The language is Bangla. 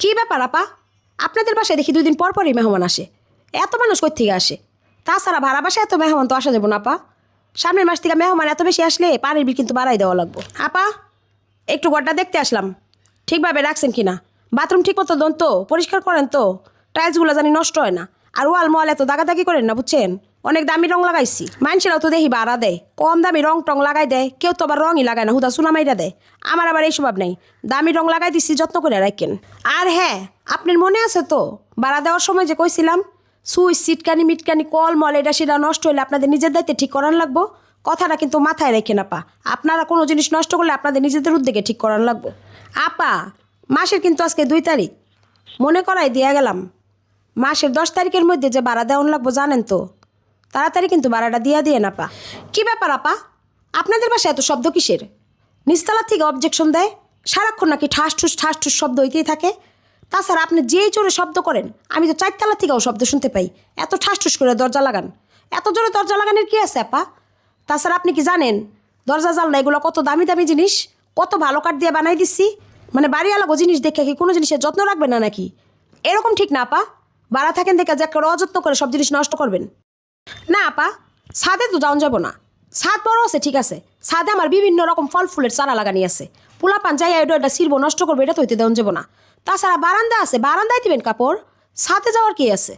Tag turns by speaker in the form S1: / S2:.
S1: কি ব্যাপার, আপা? আপনাদের বাসায় দেখি দুই দিন পর পরই মেহমান আসে। এত মানুষ থেকে আসে? তাছাড়া ভাড়া বাসায় এত মেহমান তো আসা যাব না, আপা। সামনের মাস থেকে মেহমান এত বেশি আসলে পানির বিল কিন্তু বাড়াই দেওয়া লাগবো। আপা, একটু গড্ডা দেখতে আসলাম। ঠিকভাবে রাখছেন কি না বাথরুম ঠিক মতো দন তো পরিষ্কার করেন তো? টাইলসগুলো জানি নষ্ট হয় না। আর ওয়াল মোয়াল এত দাগাদাগি করেন না, বুঝছেন? অনেক দামি রং লাগাইছি। মানুষেরাও তো দেখি বাড়া দেয়। কম দামি রং টং লাগাই দেয়। কেউ তো আবার রঙই লাগায় না। হুদা সুনামাইরা দেয়। আমার আবার এই স্বভাব নেই। দামি রং লাগাই দিচ্ছি যত্ন করে রাখেন। আর হ্যাঁ আপনার মনে আছে তো? বাড়া দেওয়ার সময় যে কইছিলাম সুইচ সিটকানি, মিটকানি কল মল এটা সেটা নষ্ট হলে আপনাদের নিজের দায়িত্বে ঠিক করান লাগবো। কথাটা কিন্তু মাথায় রেখে না পা আপনারা কোনো জিনিস নষ্ট করলে আপনাদের নিজেদের উদ্যোগে ঠিক করান লাগবো। আপা, মাসের কিন্তু আজকে দুই তারিখ। মনে করাই দিয়া গেলাম, মাসের দশ তারিখের মধ্যে যে বাড়া দেওয়ান লাগবো, জানেন তো? তাড়াতাড়ি কিন্তু ভাড়াটা দিয়া দিয়ে না পা কী ব্যাপার, আপা? আপনাদের বাসায় এত শব্দ কিসের? নিচতলা থেকে অবজেকশন দেয়? সারাক্ষণ নাকি ঠাস ঠুস ঠাস ঠুস শব্দ হইতেই থাকে। তাছাড়া আপনি যেই জোরে শব্দ করেন, আমি তো চারতলা থেকেও শব্দ শুনতে পাই। এত ঠাস ঠুস করে দরজা লাগান। এত জোরে দরজা লাগানোর কী আছে, আপা? তাছাড়া আপনি কি জানেন, দরজা, জানলা এগুলো কত দামি দামি জিনিস? কত ভালো কাঠ দিয়ে বানাই দিচ্ছি? মানে বাড়ি আলাগো জিনিস দেখে কি কোনো জিনিসের যত্ন রাখবেন না নাকি? এরকম ঠিক না, আপা। বাড়া থাকেন দেখে যে অযত্ন করে সব জিনিস নষ্ট করবেন। না, আপা, ছাদে তো যাওন যাব না। ছাদ বড় আছে, ঠিক আছে। ছাদে আমার বিভিন্ন রকম ফল ফুলের চারা লাগানি আছে। পোলা পান যাই এটা সিরবো নষ্ট করব, এটা তো হইতে দেওয়া যাব না। তাছাড়া বারান্দা আছে, বারান্দায় দিবেন কাপড়। ছাদে যাওয়ার কি আছে?